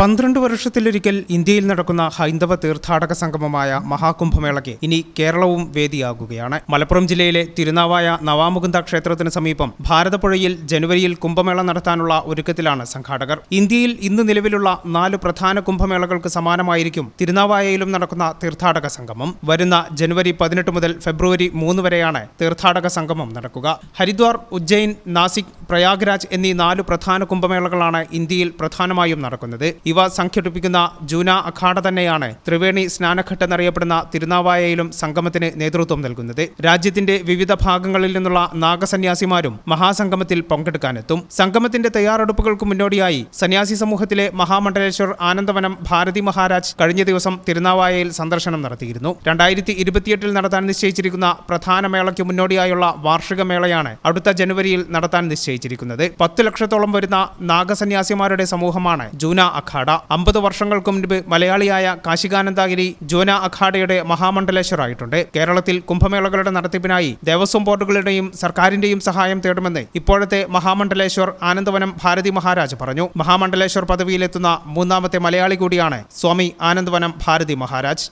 പന്ത്രണ്ട് വർഷത്തിലൊരിക്കൽ ഇന്ത്യയിൽ നടക്കുന്ന ഹൈന്ദവ തീർത്ഥാടക സംഗമമായ മഹാകുംഭമേളയ്ക്ക് ഇനി കേരളവും വേദിയാകുകയാണ്. മലപ്പുറം ജില്ലയിലെ തിരുനാവായ നവാമുകുന്ദ ക്ഷേത്രത്തിന് സമീപം ഭാരതപ്പുഴയിൽ ജനുവരിയിൽ കുംഭമേള നടത്താനുള്ള ഒരുക്കത്തിലാണ് സംഘാടകർ. ഇന്ത്യയിൽ ഇന്ന് നിലവിലുള്ള നാല് പ്രധാന കുംഭമേളകൾക്ക് സമാനമായിരിക്കും തിരുനാവായയിലും നടക്കുന്ന തീർത്ഥാടക സംഗമം. വരുന്ന ജനുവരി പതിനെട്ട് മുതൽ ഫെബ്രുവരി മൂന്ന് വരെയാണ് തീർത്ഥാടക സംഗമം നടക്കുക. ഹരിദ്വാർ ഉജ്ജയിൻ നാസിക് പ്രയാഗ്രാജ് എന്നീ നാല് പ്രധാന കുംഭമേളകളാണ് ഇന്ത്യയിൽ പ്രധാനമായും നടക്കുന്നത്. ഇവ സംഘടിപ്പിക്കുന്ന ജൂന അഖാഡ തന്നെയാണ് ത്രിവേണി സ്നാനഘട്ട് എന്നറിയപ്പെടുന്ന തിരുനാവായയിലും സംഗമത്തിന് നേതൃത്വം നൽകുന്നത്. രാജ്യത്തിന്റെ വിവിധ ഭാഗങ്ങളിൽ നിന്നുള്ള നാഗസന്യാസിമാരും മഹാസംഗമത്തിൽ പങ്കെടുക്കാനെത്തും. സംഗമത്തിന്റെ തയ്യാറെടുപ്പുകൾക്ക് മുന്നോടിയായി സന്യാസി സമൂഹത്തിലെ മഹാമണ്ഡലേശ്വർ ആനന്ദവനം ഭാരതി മഹാരാജ് കഴിഞ്ഞ ദിവസം തിരുനാവായയിൽ സന്ദർശനം നടത്തിയിരുന്നു. രണ്ടായിരത്തി ഇരുപത്തിയെട്ടിൽ നടത്താൻ നിശ്ചയിച്ചിരിക്കുന്ന പ്രധാന മേളയ്ക്ക് മുന്നോടിയായുള്ള വാർഷിക മേളയാണ് അടുത്ത ജനുവരിയിൽ നടത്താൻ നിശ്ചയിച്ചിരിക്കുന്നത്. പത്ത് ലക്ഷത്തോളം വരുന്ന നാഗസന്യാസിമാരുടെ സമൂഹമാണ് ജൂന അഖാഡ അമ്പത് വർഷങ്ങൾക്ക് മുൻപ് മലയാളിയായ കാശികാനന്ദഗിരി ജോന അഖാഡയുടെ മഹാമണ്ഡലേശ്വറായിട്ടുണ്ട് കേരളത്തിൽ കുംഭമേളകളുടെ നടത്തിപ്പിനായി ദേവസ്വം ബോർഡുകളുടെയും സർക്കാരിന്റെയും സഹായം തേടുമെന്ന് ഇപ്പോഴത്തെ മഹാമണ്ഡലേശ്വർ ആനന്ദവനം ഭാരതി മഹാരാജ് പറഞ്ഞു. മഹാമണ്ഡലേശ്വർ പദവിയിലെത്തുന്ന മൂന്നാമത്തെ മലയാളി കൂടിയാണ് സ്വാമി ആനന്ദവനം ഭാരതി മഹാരാജ്.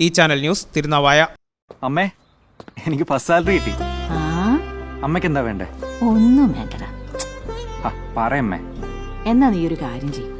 ഈ ചാനൽ ന്യൂസ് തിരുനാവായ. അമ്മേ എനിക്ക് ഫസ്റ്റ് സാലറി കിട്ടി. ആ? അമ്മയ്ക്ക് എന്താ വേണ്ടേ? ഒന്നും വേണ്ടടാ. ആ പറയമ്മേ എന്നാ നീ ഒരു കാര്യം ചെയ്